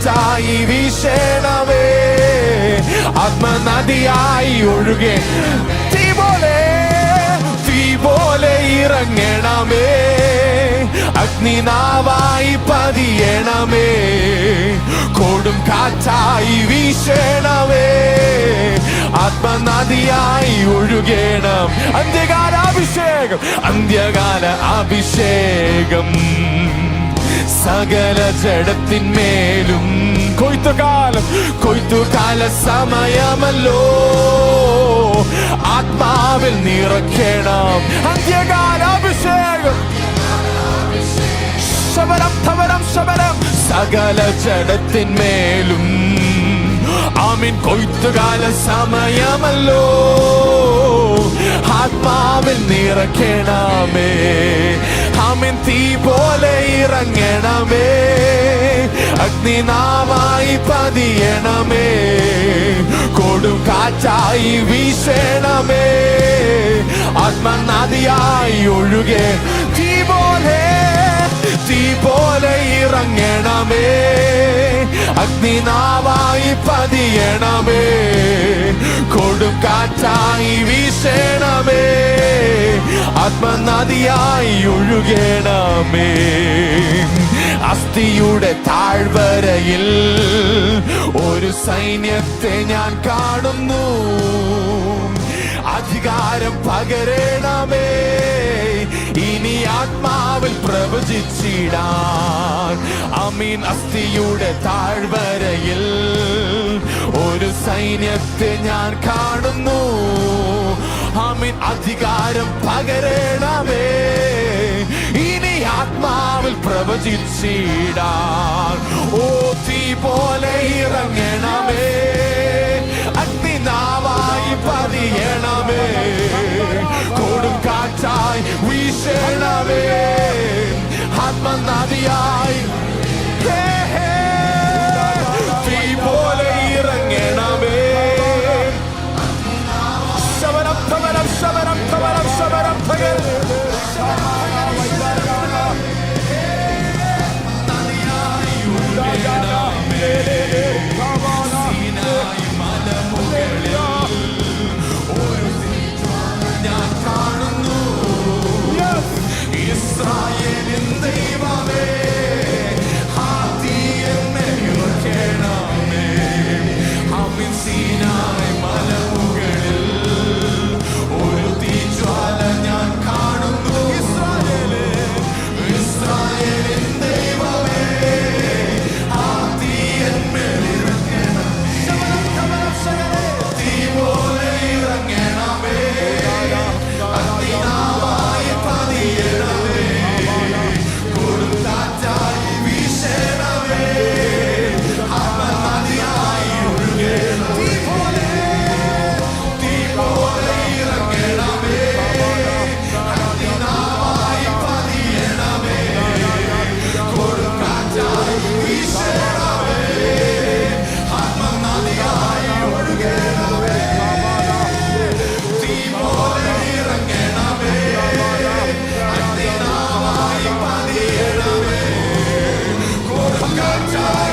കാറ്റായി വീശണമേ. ആത്മനദിയായി ഒഴുകെ. തീ പോലെ തീ പോലെ ഇറങ്ങണമേ. അഗ്നിനാവായി പതിയണമേ. കൊടും കാറ്റായി വീശണമേ. ആത്മനദിയായി ഒഴുകണം. അന്ത്യകാല അഭിഷേകം അന്ത്യകാല അഭിഷേകം. സകല ജഡത്തിന്മേലും. കൊയ്ത്തുകാലം കൊയ്ത്തുകാല സമയമല്ലോ. ആത്മാവിൽ നിറയ്ക്കണം. അന്ത്യകാല അഭിഷേകം. ശബരം ധവരം ശബരം. സകല ജഡത്തിന്മേലും. ആമിൻ കൊയ്ത്തുകാല സമയമല്ലോ. ആത്മാവിൽ നിറയ്ക്കണമേ. ആമീൻ തീ പോലെ ഇറങ്ങണമേ. അഗ്നിനാമായി പതിയണമേ. കൊടും കാറ്റായി വീശണമേ. ആത്മനദിയായി ഒഴുകെ. തീ പോലെ തീ പോലെ ഇറങ്ങണമേ. അഗ്നിനാവായി പതിയണമേ. കൊടും കാറ്റായി വീശണമേ. ആത്മനദിയായി ഒഴുകണമേ. അസ്ഥിയുടെ താഴ്വരയിൽ ഒരു സൈന്യത്തെ ഞാൻ കാണുന്നു. അധികാരം പകരണമേ. ഇനി ആത്മാവിൽ പ്രവചിച്ചിടാൻ അമീൻ അസ്ഥിയുടെ താഴ്വരയിൽ ഒരു സൈന്യത്തെ ഞാൻ കാണുന്നു. അധികാരം പകരണമേ. ഇനി ആത്മാവിൽ പ്രവചിച്ചിടാൻ ഓ തീ പോലെ ഇറങ്ങണമേ. അഗ്നിനാവായി പതിയണമേ. കൊടും കാറ്റായി വീശണമേ. ആത്മനദിയായി ഹേ, ഞാൻ Sometimes